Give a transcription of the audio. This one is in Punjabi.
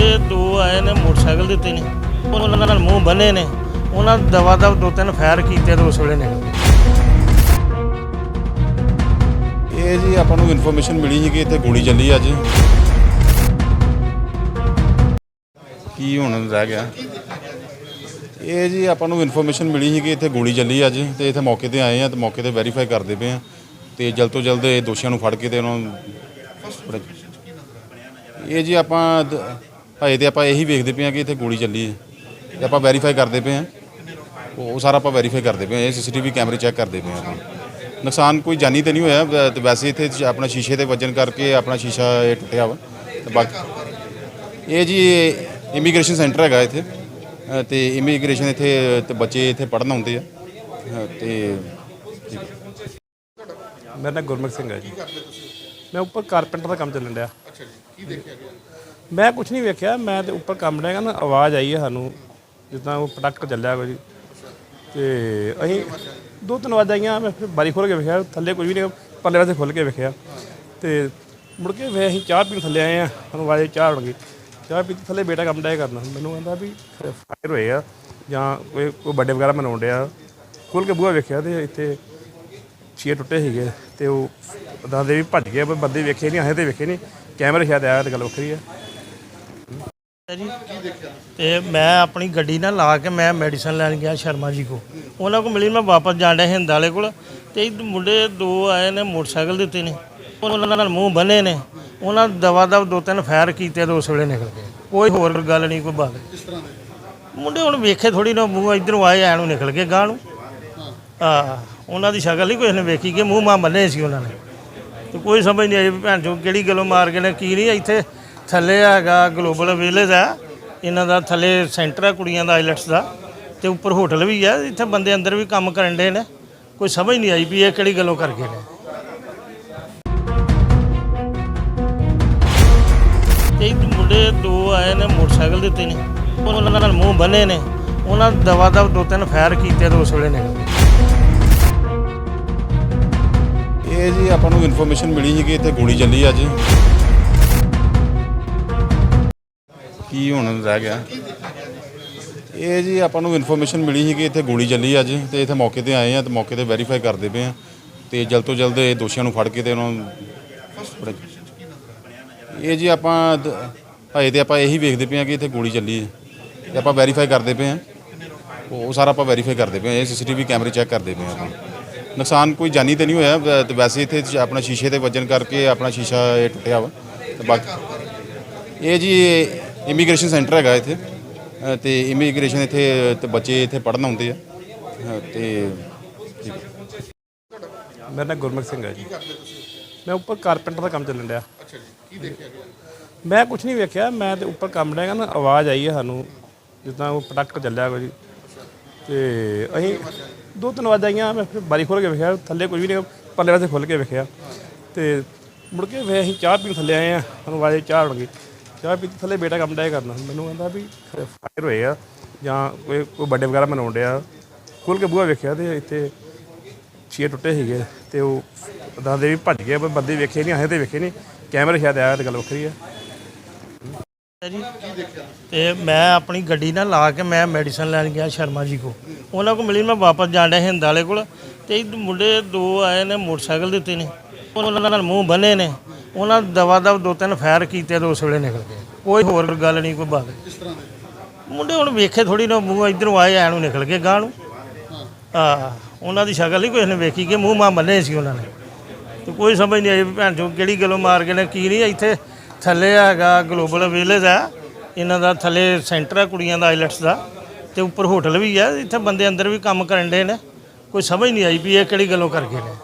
ਮੁੰਡੇ ਦੋ ਆਏ ਨੇ, ਮੋਟਰਸਾਈਕਲ ਦੇ ਨੇ, ਉਹਨਾਂ ਨਾਲ ਮੂੰਹ ਬੰਨੇ ਨੇ। ਉਹਨਾਂ ਦਵਾ ਦਵ ਦੋ ਤਿੰਨ ਫਾਇਰ ਕੀਤੇ ਤੇ ਉਸ ਵੇਲੇ ਨਿਕਲ ਇਹ ਜੀ ਆਪਾਂ ਨੂੰ ਇਨਫੋਰਮੇਸ਼ਨ ਮਿਲੀ ਸੀ ਕਿ ਇੱਥੇ ਗੋਲੀ ਚੱਲੀ ਅੱਜ। ਕੀ ਹੁਣ ਰਹਿ ਗਿਆ? ਇਹ ਜੀ ਆਪਾਂ ਨੂੰ ਇਨਫੋਰਮੇਸ਼ਨ ਮਿਲੀ ਸੀ ਕਿ ਇੱਥੇ ਗੋਲੀ ਚੱਲੀ ਅੱਜ ਤੇ ਇੱਥੇ ਮੌਕੇ ਤੇ ਆਏ ਆ ਤੇ ਮੌਕੇ ਤੇ ਵੈਰੀਫਾਈ ਕਰਦੇ ਪਏ ਆ ਤੇ ਜਲਦ ਤੋਂ ਜਲਦ ਇਹ ਦੋਸ਼ੀਆਂ ਨੂੰ ਫੜ ਕੇ ਤੇ ਉਹਨਾਂ ਨੂੰ ਇਹ ਜੀ ਆਪਾਂ ਹਜੇ ਤੇ ਆਪਾਂ ਇਹੀ ਵੇਖਦੇ ਪਏ ਆ ਕਿ ਇੱਥੇ ਗੋਲੀ ਚੱਲੀ ਹੈ। ਤੇ ਆਪਾਂ ਵੈਰੀਫਾਈ ਕਰਦੇ ਪਏ ਆ ਉਹ ਸਾਰਾ ਆਪਾਂ ਵੈਰੀਫਾਈ ਕਰਦੇ ਪਏ ਆ ਇਹ ਸੀਸੀਟੀਵੀ ਕੈਮਰੇ ਚੈੱਕ ਕਰਦੇ ਪਏ ਆ ਆਪਾਂ। ਨੁਕਸਾਨ ਕੋਈ ਜਾਨੀ ਤੇ ਨਹੀਂ ਹੋਇਆ। ਵ- ਤੇ ਵੈਸੇ ਇੱਥੇ ਆਪਣਾ ਸ਼ੀਸ਼ੇ ਤੇ ਵੱਜਣ ਕਰਕੇ ਆਪਣਾ ਸ਼ੀਸ਼ਾ ਇਹ ਟੁੱਟਿਆ ਵਾ। ਤੇ ਬਾਕੀ ਇਹ ਜੀ ਇਮੀਗ੍ਰੇਸ਼ਨ ਸੈਂਟਰ ਹੈਗਾ ਇੱਥੇ। ਅ, ਤੇ ਇਮੀਗ੍ਰੇਸ਼ਨ ਇੱਥੇ ਤੇ ਬੱਚੇ ਇੱਥੇ ਪੜ੍ਹਨ ਆਉਂਦੇ ਆ। ਅ, ਤੇ ਮੇਰਾ ਨਾਮ ਗੁਰਮੁਖ ਸਿੰਘ ਹੈ ਜੀ। ਮੈਂ ਉੱਪਰ ਕਾਰਪੈਂਟਰ ਦਾ ਕੰਮ ਚੱਲਣ ਡਿਆ। ਅੱਛਾ ਜੀ। ਕੀ ਦੇਖਿਆ ਗਿਆ? ਮੈਂ ਕੁਝ ਨਹੀਂ ਵੇਖਿਆ, ਮੈਂ ਤੇ ਉੱਪਰ ਕੰਮ ਡਿਆ ਨਾ, ਆਵਾਜ਼ ਆਈ ਹੈ ਸਾਨੂੰ, ਜਿੱਦਾਂ ਉਹ ਪ੍ਰੋਡਕਟ ਚੱਲਿਆ ਕੋਈ। ਤੇ ਅਸੀਂ ਦੋ ਤਿੰਨ ਆਵਾਜ਼ਾਂ ਆਈਆਂ, ਮੈਂ ਫਿਰ ਬਾਰੀ ਖੋਲ ਕੇ ਵੇਖਿਆ, ਥੱਲੇ ਕੁਝ ਵੀ ਨਹੀਂ, ਪਰਲੇ ਵਾਸਤੇ ਖੁੱਲ ਕੇ ਵੇਖਿਆ। ਤੇ ਮੁੜ ਕੇ ਵੇ ਅਸੀਂ ਚਾਹ ਪੀਣ ਥੱਲੇ ਆਏ ਆ ਸਾਨੂੰ ਆਵਾਜ਼ ਚਾਹ ਹੋਣਗੀ ਚਾਹ ਪੀਤੀ, ਥੱਲੇ ਬੇਟਾ ਕੰਮ ਡਿਆ ਕਰਨਾ। ਮੈਨੂੰ ਕਹਿੰਦਾ ਵੀ ਫਾਇਰ ਹੋਏ ਆ, ਜਾਂ ਕੋਈ ਕੋਈ ਵੱਡੇ ਵਗੈਰਾ ਮਨਾਉਣ ਡਿਆ। ਖੋਲ ਕੇ ਬੂਹਾ ਵੇਖਿਆ ਤੇ ਇੱਥੇ ਛੇ ਟੁੱਟੇ ਸੀਗੇ, ਤੇ ਉਹ ਦਾਦੇ ਵੀ ਭੱਜ ਗਏ, ਪਰ ਬੰਦੇ ਵੇਖੇ ਨਹੀਂ ਆਏ ਤੇ ਵੇਖੇ ਨਹੀਂ। ਕੈਮਰੇ ਸ਼ਾਇਦ ਆਇਆ ਤੇ ਗੱਲ ਵੱਖਰੀ ਆ। ਜੀ। ਤੇ ਮੈਂ ਆਪਣੀ ਗੱਡੀ ਨਾਲ ਲਾ ਕੇ ਮੈਂ ਮੈਡੀਸਨ ਲੈਣ ਗਿਆ ਸ਼ਰਮਾ ਜੀ ਕੋ ਉਹਨਾਂ ਕੋ ਮਿਲੀ, ਮੈਂ ਵਾਪਸ ਜਾਣ ਡਿਆ ਹਿੰਦ ਵਾਲੇ ਕੋਲ। ਤੇ ਇਹ ਮੁੰਡੇ ਦੋ ਆਏ ਨੇ ਮੋਟਰਸਾਈਕਲ ਦੇ ਉੱਤੇ ਨੇ। ਉਹਨਾਂ ਨਾਲ ਮੂੰਹ ਬੰਨੇ ਨੇ। ਉਹਨਾਂ ਦਵਾ ਦਵ ਦੋ ਤਿੰਨ ਫਾਇਰ ਕੀਤੇ ਤੇ ਉਸ ਵੇਲੇ ਨਿਕਲ ਗਏ। ਕੋਈ ਹੋਰ ਗੱਲ ਨਹੀਂ, ਕੋਈ ਬਾਤ ਕਿਸ ਤਰ੍ਹਾਂ ਦੇ ਮੁੰਡੇ ਹੁਣ ਵੇਖੇ ਥੋੜੀ ਨਾ, ਮੂੰਹ ਇਧਰੋਂ ਆਏ, ਐ ਨੂੰ ਨਿਕਲ ਗਏ ਗਾਂ ਨੂੰ। ਆ ਉਹਨਾਂ ਦੀ ਸ਼ਕਲ ਨਹੀਂ, ਕੋਈ ਨੇ ਵੇਖੀ ਕਿ ਮੂੰਹ ਮਾਂ ਬੰਨੇ ਸੀ ਉਹਨਾਂ ਨੇ। ਤੇ ਕੋਈ ਸਮਝ ਨਹੀਂ ਆਈ ਵੀ ਭੈਣ ਚੋ ਕਿਹੜੀ ਗੱਲੋਂ ਮਾਰ ਗਏ ਨੇ, ਕੀ ਨਹੀਂ ਇੱਥੇ ਥੱਲੇ ਹੈਗਾ ਗਲੋਬਲ ਵਿਲੇਜ ਆ ਇਹਨਾਂ ਦਾ ਥੱਲੇ ਸੈਂਟਰ ਆ ਕੁੜੀਆਂ ਦਾ ਆਈਲੈਟਸ ਦਾ। ਤੇ ਉੱਪਰ ਹੋਟਲ ਵੀ ਆ ਇੱਥੇ ਬੰਦੇ ਅੰਦਰ ਵੀ ਕੰਮ ਕਰਨ ਦੇ ਨੇ। ਕੋਈ ਸਮਝ ਨਹੀਂ ਆਈ ਵੀ ਇਹ ਕਿਹੜੀ ਗੱਲੋਂ ਕਰ ਗਏ ਨੇ। ਤੇ ਮੁੰਡੇ ਦੋ ਆਏ ਨੇ ਮੋਟਰਸਾਈਕਲ ਦਿੱਤੇ ਨੇ। ਉਹਨਾਂ ਨਾਲ ਮੂੰਹ ਬੰਨੇ ਨੇ। ਉਹਨਾਂ ਦਵਾ ਦਵ ਦੋ ਤਿੰਨ ਫਾਇਰ ਕੀਤੇ ਤੇ ਉਸ ਵੇਲੇ ਨਿਕਲ ਇਹ ਜੀ ਆਪਾਂ ਨੂੰ ਇਨਫੋਰਮੇਸ਼ਨ ਮਿਲੀ ਸੀ ਕਿ ਇੱਥੇ ਗੋਲੀ ਚੱਲੀ ਅੱਜ। ਕੀ ਹੁਣ ਰਹਿ ਗਿਆ। ਇਹ ਜੀ ਆਪਾਂ ਨੂੰ ਇਨਫੋਰਮੇਸ਼ਨ ਮਿਲੀ ਸੀ ਕਿ ਇੱਥੇ ਗੋਲੀ ਚੱਲੀ ਅੱਜ ਤੇ ਇੱਥੇ ਮੌਕੇ ਤੇ ਆਏ ਆ ਤੇ ਮੌਕੇ ਤੇ ਵੈਰੀਫਾਈ ਕਰਦੇ ਪਏ ਆ ਤੇ ਜਲਦ ਤੋਂ ਜਲਦ ਇਹ ਦੋਸ਼ੀਆਂ ਨੂੰ ਫੜ ਕੇ ਤੇ ਉਹਨਾਂ ਨੂੰ ਇਹ ਜੀ ਆਪਾਂ ਦ- ਹਜੇ ਤੇ ਆਪਾਂ ਇਹੀ ਵੇਖਦੇ ਪਏ ਆ ਕਿ ਇੱਥੇ ਗੋਲੀ ਚੱਲੀ ਹੈ ਤੇ ਆਪਾਂ ਵੈਰੀਫਾਈ ਕਰਦੇ ਪਏ ਆ। ਉਹ ਸਾਰਾ ਆਪਾਂ ਵੈਰੀਫਾਈ ਕਰਦੇ ਪਏ ਆ। ਇਹ ਸੀਸੀਟੀਵੀ ਕੈਮਰੇ ਚੈੱਕ ਕਰਦੇ ਪਏ ਆ ਆਪਾਂ। ਨੁਕਸਾਨ ਕੋਈ ਜਾਨੀ ਤੇ ਨਹੀਂ ਹੋਇਆ ਤੇ ਵੈਸੇ ਇੱਥੇ ਆਪਣਾ ਸ਼ੀਸ਼ੇ ਤੇ ਵਜਨ ਕਰਕੇ ਆਪਣਾ ਸ਼ੀਸ਼ਾ ਇਹ ਟੁੱਟਿਆ ਵਾ ਤੇ ਬਾਕੀ ਇਹ ਜੀ ਇਮੀਗ੍ਰੇਸ਼ਨ ਸੈਂਟਰ ਹੈਗਾ ਇੱਥੇ ਅ, ਤੇ ਇਮੀਗ੍ਰੇਸ਼ਨ ਇੱਥੇ ਤੇ ਬੱਚੇ ਇੱਥੇ ਪੜ੍ਹਨ ਆਉਂਦੇ ਆ ਅ, ਤੇ ਠੀਕ ਹੈ। ਮੇਰਾ ਨਾਮ ਗੁਰਮੁਖ ਸਿੰਘ ਹੈ ਜੀ। ਮੈਂ ਉੱਪਰ ਕਾਰਪੈਂਟਰ ਦਾ ਕੰਮ ਚੱਲਣ ਡਿਆ। ਅੱਛਾ ਜੀ ਕੀ ਦੇਖਿਆ ਗਿਆ? ਮੈਂ ਕੁਝ ਨਹੀਂ ਵੇਖਿਆ ਮੈਂ ਤੇ ਉੱਪਰ ਕੰਮ ਡਿਆ ਨਾ ਆਵਾਜ਼ ਆਈ ਹੈ ਸਾਨੂੰ ਜਿੱਦਾਂ ਉਹ ਪ੍ਰੋਡਕਟ ਚੱਲਿਆ ਕੋਈ। ਤੇ ਅਸੀਂ ਦੋ ਤਿੰਨ ਆਵਾਜ਼ਾਂ ਆਈਆਂ ਮੈਂ ਫਿਰ ਬਾਰੀ ਖੋਲ ਕੇ ਵੇਖਿਆ ਥੱਲੇ ਕੁਝ ਵੀ ਨਹੀਂ ਪਰਲੇ ਪਾਸੇ ਖੁੱਲ ਕੇ ਵੇਖਿਆ। ਤੇ ਮੁੜ ਕੇ ਵੇ ਅਸੀਂ ਚਾਹ ਪੀਣ ਥੱਲੇ ਆਏ ਆ ਸਾਨੂੰ ਆਵਾਜ਼ ਆਈ ਚਾਹ ਹੋਣਗੀ ਚਾਹ ਪੀਤੀ ਥੱਲੇ ਬੇਟਾ ਕੰਮ ਡਿਆ ਕਰਨਾ। ਮੈਨੂੰ ਕਹਿੰਦਾ ਵੀ ਫਾਇਰ ਹੋਏ ਆ ਜਾਂ ਕੋਈ ਕੋਈ ਵੱਡੇ ਵਗੈਰਾ ਮਨਾਉਣ ਡਿਆ। ਖੁੱਲ ਕੇ ਬੂਹਾ ਵੇਖਿਆ ਤੇ ਇੱਥੇ ਛੇ ਟੁੱਟੇ ਸੀਗੇ ਤੇ ਉਹ ਦੱਸਦੇ ਵੀ ਭੱਜ ਗਏ, ਪਰ ਬੰਦੇ ਵੇਖੇ ਨਹੀਂ ਆਏ ਤੇ ਵੇਖੇ ਨਹੀਂ ਕੈਮਰੇ ਸ਼ਾਇਦ ਆਇਆ ਤੇ ਗੱਲ ਵੱਖਰੀ ਆ। ਜੀ ਤੇ ਮੈਂ ਆਪਣੀ ਗੱਡੀ ਨਾਲ ਲਾ ਕੇ ਮੈਂ ਮੈਡੀਸਨ ਲੈਣ ਗਿਆ ਸ਼ਰਮਾ ਜੀ ਕੋ ਉਹਨਾਂ ਕੋ ਮਿਲੀ, ਮੈਂ ਵਾਪਸ ਜਾਣ ਡਿਆ ਹਿੰਦ ਵਾਲੇ ਕੋਲ। ਤੇ ਇਹ ਮੁੰਡੇ ਦੋ ਆਏ ਨੇ, ਮੋਟਰਸਾਈਕਲ ਦੇ ਉੱਤੇ ਨੇ। ਉਹਨਾਂ ਨਾਲ ਮੂੰਹ ਬੰਨੇ ਨੇ। ਉਹਨਾਂ ਦਵਾ ਦਵ ਦੋ ਤਿੰਨ ਫਾਇਰ ਕੀਤੇ ਤੇ ਉਸ ਵੇਲੇ ਨਿਕਲ ਗਏ। ਕੋਈ ਹੋਰ ਗੱਲ ਨਹੀਂ, ਕੋਈ ਬਾਤ ਕਿਸ ਤਰ੍ਹਾਂ ਦੇ ਮੁੰਡੇ ਹੁਣ ਵੇਖੇ ਥੋੜੀ ਨਾ, ਮੂੰਹ ਇਧਰੋਂ ਆਏ, ਐ ਨੂੰ ਨਿਕਲ ਗਏ ਗਾਂ ਨੂੰ। ਆ ਉਹਨਾਂ ਦੀ ਸ਼ਕਲ ਨਹੀਂ ਕੋਈ ਨੇ ਵੇਖੀ ਕਿ ਮੂੰਹ ਮਾਂ ਬੰਨੇ ਸੀ ਉਹਨਾਂ ਨੇ। ਤੇ ਕੋਈ ਸਮਝ ਨਹੀਂ ਆਈ ਵੀ ਭੈਣ ਚੋ ਕਿਹੜੀ ਗੱਲੋਂ ਮਾਰ ਗਏ ਨੇ, ਕੀ ਨਹੀਂ, ਇੱਥੇ ਥੱਲੇ ਹੈਗਾ ਗਲੋਬਲ ਵਿਲੇਜ ਆ। ਇਹਨਾਂ ਦਾ ਥੱਲੇ ਸੈਂਟਰ ਆ ਕੁੜੀਆਂ ਦਾ, ਆਈਲੈਟਸ ਦਾ। ਤੇ ਉੱਪਰ ਹੋਟਲ ਵੀ ਆ, ਇੱਥੇ ਬੰਦੇ ਅੰਦਰ ਵੀ ਕੰਮ ਕਰਨ ਦੇ ਨੇ। ਕੋਈ ਸਮਝ ਨਹੀਂ ਆਈ ਵੀ ਇਹ ਕਿਹੜੀ ਗੱਲੋਂ ਕਰ ਗਏ ਨੇ।